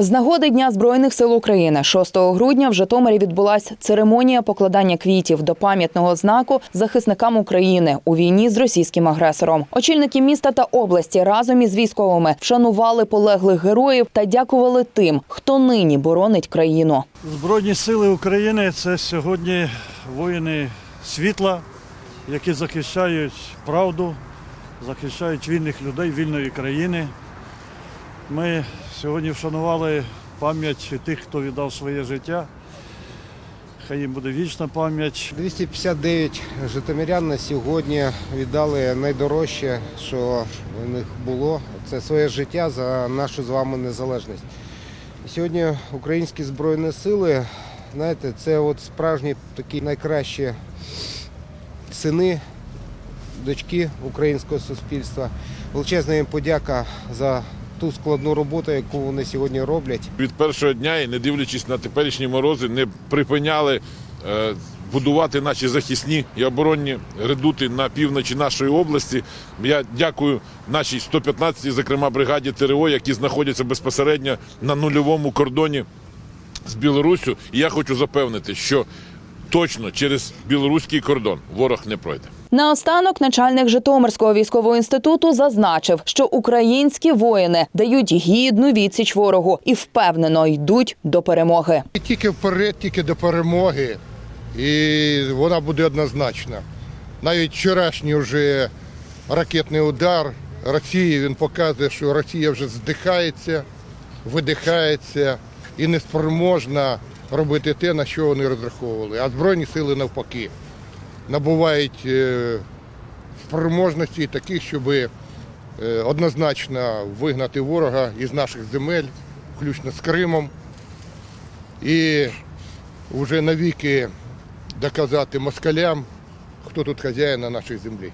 З нагоди Дня Збройних сил України 6 грудня в Житомирі відбулася церемонія покладання квітів до пам'ятного знаку захисникам України у війні з російським агресором. Очільники міста та області разом із військовими вшанували полеглих героїв та дякували тим, хто нині боронить країну. Збройні сили України це сьогодні воїни світла, які захищають правду, захищають вільних людей, вільної країни. Ми сьогодні вшанували пам'ять тих, хто віддав своє життя. Хай їм буде вічна пам'ять. 259 житомирян на сьогодні віддали найдорожче, що в них було. Це своє життя за нашу з вами незалежність. Сьогодні українські збройні сили, знаєте, це от справжні такі найкращі сини, дочки українського суспільства. Величезна їм подяка за ту складну роботу, яку вони сьогодні роблять. від першого дня і не дивлячись на теперішні морози, не припиняли е, будувати наші захисні і оборонні редути на півночі нашої області. Я дякую нашій 115-й, зокрема бригаді ТРО, які знаходяться безпосередньо на нульовому кордоні з Білоруссю. І я хочу запевнити, що точно через білоруський кордон ворог не пройде. Наостанок начальник Житомирського військового інституту зазначив, що українські воїни дають гідну відсіч ворогу і впевнено йдуть до перемоги. І Тільки вперед, тільки до перемоги, і вона буде однозначна. Навіть вчорашній вже ракетний удар Росії він показує, що Росія вже здихається, видихається і не спроможна робити те, на що вони розраховували. А Збройні сили навпаки набувають е, спроможності таких, щоб е, однозначно вигнати ворога із наших земель, включно з Кримом і вже навіки доказати москалям, хто тут хазяїн на нашій землі.